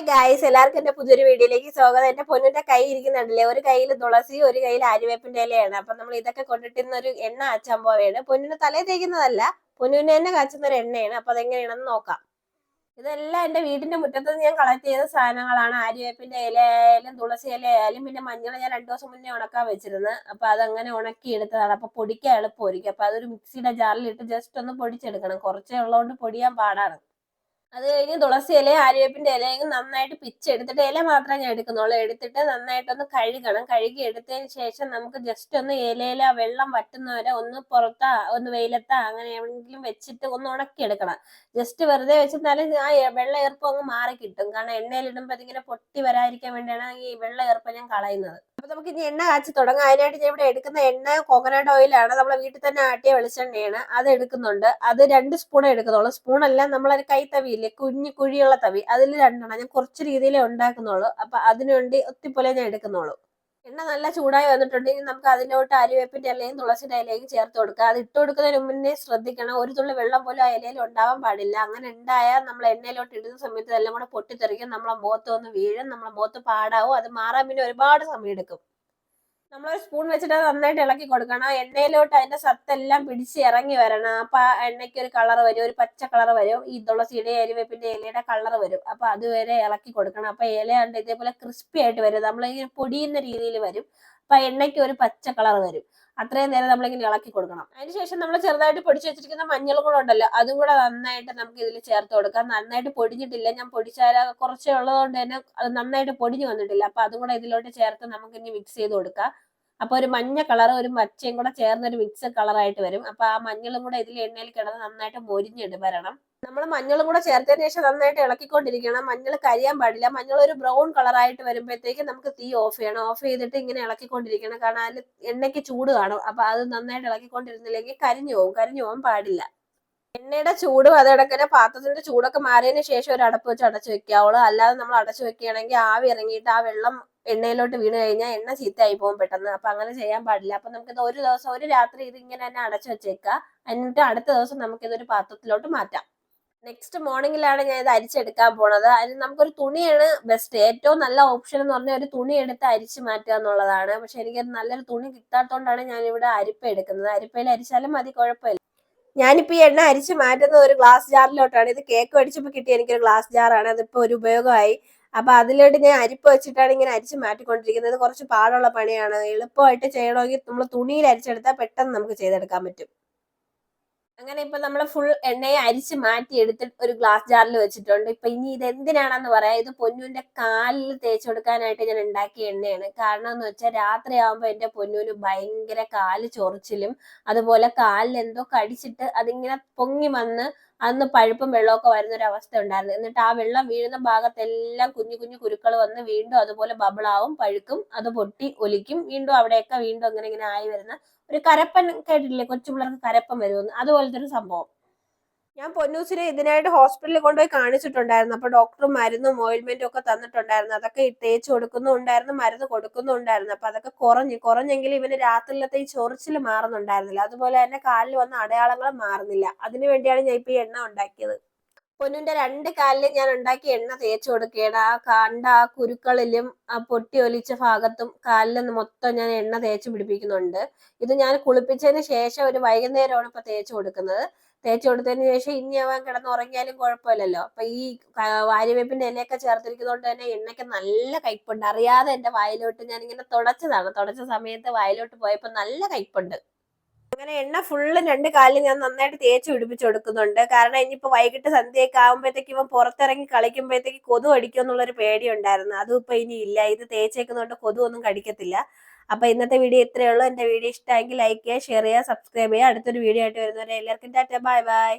Hi guys എല്ലാവർക്കും എന്റെ പുതിയൊരു വീഡിയോയിലേക്ക് സ്വാഗതം. എന്റെ പൊന്നിന്റെ കൈ ഇരിക്കുന്നുണ്ടല്ലേ? ഒരു കയ്യിൽ തുളസി ഒരു കയ്യിൽ ആര്യവേപ്പിന്റെ ഇലയാണ്. അപ്പൊ നമ്മൾ ഇതൊക്കെ കൊണ്ടിട്ടുന്ന ഒരു എണ്ണ അച്ചമ്പോവയാണ്. പൊന്നിന് തലേ തേക്കുന്നതല്ല പൊന്നിന് തന്നെ കാച്ചുന്ന ഒരു എണ്ണയാണ്. അപ്പൊ അതെങ്ങനെയാണെന്ന് നോക്കാം. ഇതെല്ലാം എന്റെ വീടിന്റെ മുറ്റത്ത് ഞാൻ കളക്ട് ചെയ്ത സാധനങ്ങളാണ്. ആര്യവേപ്പിന്റെ ഇലയായാലും തുളസി ഇലയായാലും പിന്നെ മഞ്ഞൾ ഞാൻ രണ്ടു ദിവസം മുന്നേ ഉണക്കാൻ വെച്ചിരുന്നത്. അപ്പൊ അതങ്ങനെ ഉണക്കി എടുത്തതാണ്. അപ്പൊ പൊടിക്കാൻ എളുപ്പമായിരിക്കും. അപ്പൊ അതൊരു മിക്സിയുടെ ജാറിൽ ഇട്ട് ജസ്റ്റ് ഒന്ന് പൊടിച്ചെടുക്കണം. കുറച്ചേ ഉള്ളതുകൊണ്ട് പൊടിയാൻ പാടാണ്. അത് കഴിഞ്ഞ് തുളസി ഇല ആര്യവേപ്പിന്റെ ഇലയും നന്നായിട്ട് പിച്ചെടുത്തിട്ട് ഇല മാത്രമേ ഞാൻ എടുക്കുന്നുള്ളൂ. എടുത്തിട്ട് നന്നായിട്ടൊന്ന് കഴുകണം. കഴുകി എടുത്തതിന് ശേഷം നമുക്ക് ജസ്റ്റ് ഒന്ന് ഇലയില വെള്ളം വറ്റുന്നവരെ ഒന്ന് പുറത്താ ഒന്ന് വെയിലത്താ അങ്ങനെ എവിടെയെങ്കിലും വെച്ചിട്ട് ഒന്ന് ഉണക്കി എടുക്കണം ജസ്റ്റ് വെറുതെ വെച്ചിരുന്നാലും ആ വെള്ള ഈർപ്പം അങ്ങ് മാറി കിട്ടും കാരണം എണ്ണയിലിടുമ്പോൾ അതിങ്ങനെ പൊട്ടി വരാതിരിക്കാൻ വേണ്ടിയാണ് ഈ വെള്ള ഈർപ്പം ഞാൻ കളയുന്നത്. അപ്പൊ നമുക്ക് ഇനി എണ്ണ കാച്ചി തുടങ്ങാം. അതിനായിട്ട് ഞാൻ ഇവിടെ എടുക്കുന്ന എണ്ണ കോക്കനട്ട് ഓയിലാണ് നമ്മളെ വീട്ടിൽ തന്നെ ആട്ടിയ വെളിച്ചെണ്ണയാണ്. അത് എടുക്കുന്നുണ്ട്. അത് രണ്ട് സ്പൂൺ എടുക്കുന്നുള്ളൂ. സ്പൂൺ അല്ല നമ്മളൊരു കൈ തവിയില്ലേ? കുഞ്ഞു കുഴിയുള്ള തവി. അതിൽ രണ്ടെണ്ണം. ഞാൻ കുറച്ച് രീതിയിലേ ഉണ്ടാക്കുന്നുള്ളൂ. അപ്പൊ അതിനുവേണ്ടി ഒത്തിപ്പോലെ ഞാൻ എടുക്കുന്നുള്ളൂ. എണ്ണ നല്ല ചൂടായി വന്നിട്ടുണ്ടെങ്കിൽ നമുക്ക് അതിലോട്ട് അരിവേപ്പിന്റെ ഇലയും തുളസിന്റെ ഇലയും ചേർത്ത് കൊടുക്കുക അത് ഇട്ട് കൊടുക്കുന്നതിന് മുന്നേ ശ്രദ്ധിക്കണം. ഒരു തുള്ളി വെള്ളം പോലും ആ ഇലയിൽ ഉണ്ടാവാൻ പാടില്ല. അങ്ങനെ ഉണ്ടായാൽ നമ്മൾ എണ്ണയിലോട്ട് ഇടുന്ന സമയത്ത് എല്ലാം കൂടെ പൊട്ടിത്തെറിക്കും. നമ്മളെ മുഖത്ത് ഒന്ന് വീഴും. നമ്മളെ മുഖത്ത് പാടാവും. അത് മാറാൻ പിന്നെ ഒരുപാട് സമയം എടുക്കും നമ്മളൊരു സ്പൂൺ വെച്ചിട്ട് നന്നായിട്ട് ഇളക്കി കൊടുക്കണം. എണ്ണയിലോട്ട് അതിന്റെ സത്തെല്ലാം പിടിച്ച് ഇറങ്ങി വരണം. അപ്പൊ ആ എണ്ണയ്ക്ക് ഒരു കളർ വരും ഒരു പച്ച കളർ വരും. ഈ തുളസിയുടെ അരിവേപ്പിന്റെ ഇലയുടെ കളർ വരും. അപ്പൊ അതുവരെ ഇളക്കി കൊടുക്കണം. അപ്പൊ ഇല കണ്ട് ഇതേപോലെ ക്രിസ്പി ആയിട്ട് വരും. നമ്മളിങ്ങനെ പൊടിയുന്ന രീതിയിൽ വരും. അപ്പൊ എണ്ണയ്ക്ക് ഒരു പച്ച കളർ വരും. അത്രയും നേരം നമ്മളിങ്ങനെ ഇളക്കി കൊടുക്കണം. അതിനുശേഷം നമ്മൾ ചെറുതായിട്ട് പൊടിച്ചു വെച്ചിരിക്കുന്ന മഞ്ഞൾ കൂടെ ഉണ്ടല്ലോ അതും കൂടെ നന്നായിട്ട് നമുക്ക് ഇതിൽ ചേർത്ത് കൊടുക്കാം. നന്നായിട്ട് പൊടിഞ്ഞിട്ടില്ല. ഞാൻ പൊടിച്ചാല കുറച്ചേ ഉള്ളതുകൊണ്ട് തന്നെ അത് നന്നായിട്ട് പൊടിഞ്ഞു വന്നിട്ടില്ല. അപ്പൊ അതും കൂടെ ഇതിലോട്ട് ചേർത്ത് നമുക്ക് ഇനി മിക്സ് ചെയ്ത് കൊടുക്കാം. അപ്പൊ ഒരു മഞ്ഞ കളർ ഒരു പച്ചയും കൂടെ ചേർന്ന ഒരു മിക്സ് കളറായിട്ട് വരും. അപ്പൊ ആ മഞ്ഞളും കൂടെ ഇതിൽ എണ്ണയിൽ കിടന്ന് നന്നായിട്ട് മൊരിഞ്ഞിട്ട് വരണം. നമ്മൾ മഞ്ഞളും കൂടെ ചേർത്തതിന് ശേഷം നന്നായിട്ട് ഇളക്കിക്കൊണ്ടിരിക്കണം. മഞ്ഞൾ കരിയാൻ പാടില്ല. മഞ്ഞൾ ഒരു ബ്രൗൺ കളറായിട്ട് വരുമ്പോഴത്തേക്ക് നമുക്ക് തീ ഓഫ് ചെയ്യണം. ഓഫ് ചെയ്തിട്ട് ഇങ്ങനെ ഇളക്കിക്കൊണ്ടിരിക്കണം. കാരണം അതിൽ എണ്ണയ്ക്ക് ചൂട് കാണും. അപ്പൊ അത് നന്നായിട്ട് ഇളക്കിക്കൊണ്ടിരുന്നില്ലെങ്കിൽ കരിഞ്ഞു പോകും കരിഞ്ഞു പോകാൻ പാടില്ല. എണ്ണയുടെ ചൂടും അതടക്കനെ പാത്രത്തിന്റെ ചൂടൊക്കെ മാറിയതിന് ശേഷം ഒരു അടപ്പ് വെച്ച് അടച്ചു വെക്കാവുള്ളൂ അല്ലാതെ നമ്മൾ അടച്ചു വെക്കുകയാണെങ്കിൽ ആവി ഇറങ്ങിയിട്ട് ആ വെള്ളം എണ്ണയിലോട്ട് വീണ് കഴിഞ്ഞാൽ എണ്ണ ചീത്തയായി പോകും പെട്ടെന്ന്. അപ്പൊ അങ്ങനെ ചെയ്യാൻ പാടില്ല. അപ്പൊ നമുക്കിത് ഒരു ദിവസം ഒരു രാത്രി ഇത് ഇങ്ങനെ തന്നെ അടച്ചു വെച്ചേക്കുക എന്നിട്ട് അടുത്ത ദിവസം നമുക്ക് ഇതൊരു പാത്രത്തിലോട്ട് മാറ്റാം. നെക്സ്റ്റ് മോർണിംഗിലാണ് ഞാൻ ഇത് അരിച്ചെടുക്കാൻ പോണത്. അതിന് നമുക്കൊരു തുണിയാണ് ബെസ്റ്റ് ഏറ്റവും നല്ല ഓപ്ഷൻ എന്ന് പറഞ്ഞാൽ ഒരു തുണി എടുത്ത് അരിച്ച് മാറ്റുക എന്നുള്ളതാണ്. പക്ഷെ എനിക്ക് നല്ലൊരു തുണി കിട്ടാത്തതുകൊണ്ടാണ് ഞാൻ ഇവിടെ അരിപ്പ എടുക്കുന്നത്. അരിപ്പയിൽ അരിച്ചാലും മതി കുഴപ്പമില്ല. ഞാനിപ്പോ ഈ എണ്ണ അരിച്ച് മാറ്റുന്നത് ഒരു ഗ്ലാസ് ജാറിലോട്ടാണ് ഇത് കേക്ക് അടിച്ചപ്പോൾ കിട്ടിയ എനിക്കൊരു ഗ്ലാസ് ജാറാണ് അതിപ്പോ ഒരു ഉപയോഗമായി. അപ്പൊ അതിലോട്ട് ഞാൻ അരിപ്പ് വെച്ചിട്ടാണ് ഇങ്ങനെ അരിച്ച് മാറ്റിക്കൊണ്ടിരിക്കുന്നത്. കുറച്ച് പാടുള്ള പണിയാണ്. എളുപ്പമായിട്ട് ചെയ്യണമെങ്കിൽ നമ്മൾ തുണിയിൽ അരിച്ചെടുത്താൽ പെട്ടെന്ന് നമുക്ക് ചെയ്തെടുക്കാൻ പറ്റും. അങ്ങനെ ഇപ്പൊ നമ്മൾ ഫുൾ എണ്ണയെ അരിച്ച് മാറ്റി എടുത്തിട്ട് ഒരു ഗ്ലാസ് ജാറിൽ വെച്ചിട്ടുണ്ട്. ഇപ്പൊ ഇനി ഇത് എന്തിനാണെന്ന് പറയാം. ഇത് പൊന്നുവിന്റെ കാലിൽ തേച്ച് കൊടുക്കാനായിട്ട് ഞാൻ ഉണ്ടാക്കിയ എണ്ണയാണ്. കാരണം എന്ന് വെച്ചാൽ രാത്രി ആവുമ്പോൾ എന്റെ പൊന്നുവിന് ഭയങ്കര കാൽ ചൊറിച്ചിലും അതുപോലെ കാലിൽ എന്തോ കടിച്ചിട്ട് അതിങ്ങനെ പൊങ്ങി വന്ന് അന്ന് പഴുപ്പും വെള്ളമൊക്കെ വരുന്ന ഒരു അവസ്ഥ ഉണ്ടായിരുന്നു. എന്നിട്ട് ആ വെള്ളം വീഴുന്ന ഭാഗത്തെല്ലാം കുഞ്ഞു കുഞ്ഞു കുരുക്കൾ വന്ന് വീണ്ടും അതുപോലെ ബബിളാവും പഴുക്കും അത് പൊട്ടി ഒലിക്കും. വീണ്ടും അവിടെയൊക്കെ വീണ്ടും അങ്ങനെ ഇങ്ങനെ ആയി വരുന്ന ഒരു കരപ്പൻ കേട്ടിട്ടില്ലേ? കൊച്ചു പിള്ളേർക്ക് കരപ്പൻ വരുമെന്ന്. അതുപോലത്തെ ഒരു സംഭവം. ഞാൻ പൊന്നൂസിനെ ഇതിനായിട്ട് ഹോസ്പിറ്റലിൽ കൊണ്ടുപോയി കാണിച്ചിട്ടുണ്ടായിരുന്നു. അപ്പൊ ഡോക്ടർ മരുന്നും ഓയിൽമെന്റും ഒക്കെ തന്നിട്ടുണ്ടായിരുന്നു. അതൊക്കെ തേച്ച് കൊടുക്കുന്നുണ്ടായിരുന്നു മരുന്ന് കൊടുക്കുന്നുണ്ടായിരുന്നു. അപ്പൊ അതൊക്കെ കുറഞ്ഞു കുറഞ്ഞെങ്കിൽ ഇവന് രാത്രിയിലത്തെ ഈ ചൊറിച്ചിൽ മാറുന്നുണ്ടായിരുന്നില്ല. അതുപോലെ തന്നെ കാലിൽ വന്ന അടയാളങ്ങൾ മാറുന്നില്ല. അതിനു വേണ്ടിയാണ് ഞാൻ ഇപ്പൊ ഈ എണ്ണ ഉണ്ടാക്കിയത്. പൊന്നിന്റെ രണ്ട് കാലിലും ഞാൻ ഉണ്ടാക്കിയ എണ്ണ തേച്ചു കൊടുക്കുകയാണ് ആ കണ്ട ആ കുരുക്കളിലും ആ പൊട്ടി ഒലിച്ച ഭാഗത്തും കാലിലും മൊത്തം ഞാൻ എണ്ണ തേച്ച് പിടിപ്പിക്കുന്നുണ്ട്. ഇത് ഞാൻ കുളിപ്പിച്ചതിന് ശേഷം ഒരു വൈകുന്നേരമാണ് ഇപ്പൊ തേച്ച് കൊടുക്കുന്നത്. തേച്ച് കൊടുത്തതിന് ശേഷം ഇനി അവൻ കിടന്ന് ഉറങ്ങിയാലും കുഴപ്പമില്ലല്ലോ. അപ്പൊ ഈ വാര്യവേപ്പിന്റെ ഇലയൊക്കെ ചേർത്തിരിക്കുന്നതുകൊണ്ട് തന്നെ എണ്ണയ്ക്ക് നല്ല കയ്പുണ്ട് അറിയാതെ എന്റെ വായിലോട്ട് ഞാൻ ഇങ്ങനെ തുടച്ചതാണ്. തുടച്ച സമയത്ത് വായിലോട്ട് പോയപ്പോ നല്ല കയ്പുണ്ട് അങ്ങനെ എണ്ണ ഫുള്ള് രണ്ട് കാലിൽ ഞാൻ നന്നായിട്ട് തേച്ച് പിടിപ്പിച്ച് കൊടുക്കുന്നുണ്ട്. കാരണം ഇനിയിപ്പോ വൈകിട്ട് സന്ധ്യയൊക്കെ ആകുമ്പോഴത്തേക്ക് ഇവൻ പുറത്തിറങ്ങി കളിക്കുമ്പോഴത്തേക്ക് കൊതു അടിക്കും എന്നുള്ളൊരു പേടി ഉണ്ടായിരുന്നു അതും ഇപ്പൊ ഇനി ഇല്ല. ഇത് തേച്ചേക്കുന്നതുകൊണ്ട് കൊതു ഒന്നും കടിക്കത്തില്ല. അപ്പൊ ഇന്നത്തെ വീഡിയോ ഇത്രയേ ഉള്ളൂ. എന്റെ വീഡിയോ ഇഷ്ടമെങ്കിൽ ലൈക്ക് ചെയ്യുക ഷെയർ ചെയ്യുക സബ്സ്ക്രൈബ് ചെയ്യുക. അടുത്തൊരു വീഡിയോ ആയിട്ട് വരുന്നവരെ എല്ലാവർക്കും ടാറ്റ. Bye bye.